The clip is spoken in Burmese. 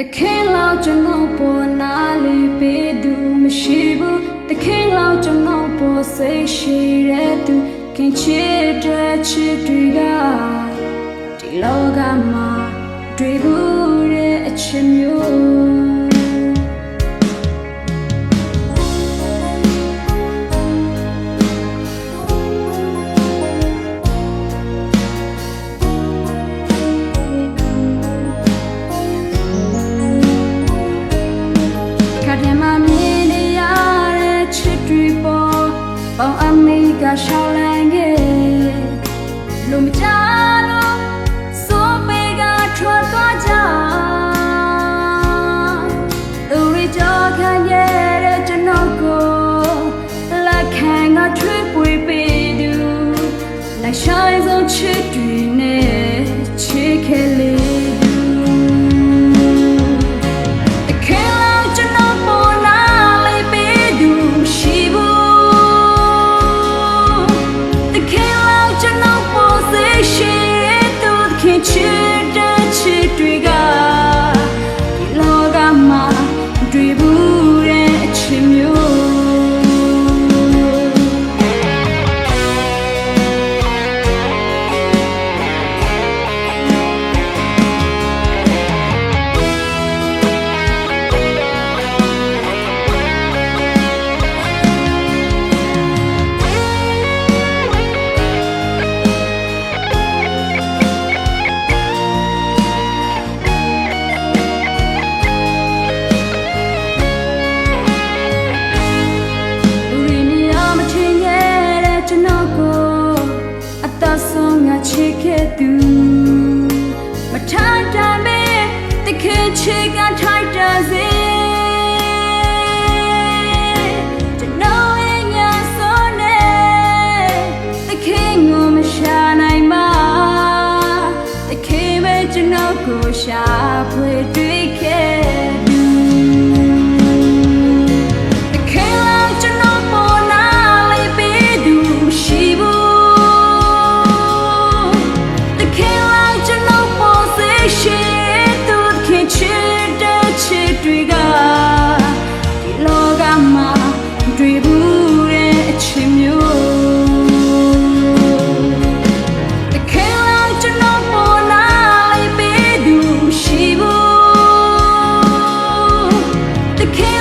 တခင်လောက်ကျွန်တော်ပေါ်နာလေးပေးသူမရှိဘူးတခင်လောက်ကျွန်တော်ပေါ်စိတ်ရှိတဲ့သူခင်ချစ်တဲ့ချစ်တွေက ကရှောင်းလန်းခဲ့လို့မချာ ချစ်ခဲ့သူမထားတမ်းပဲတခင်ချစ်ကထိုက်တာစေ can't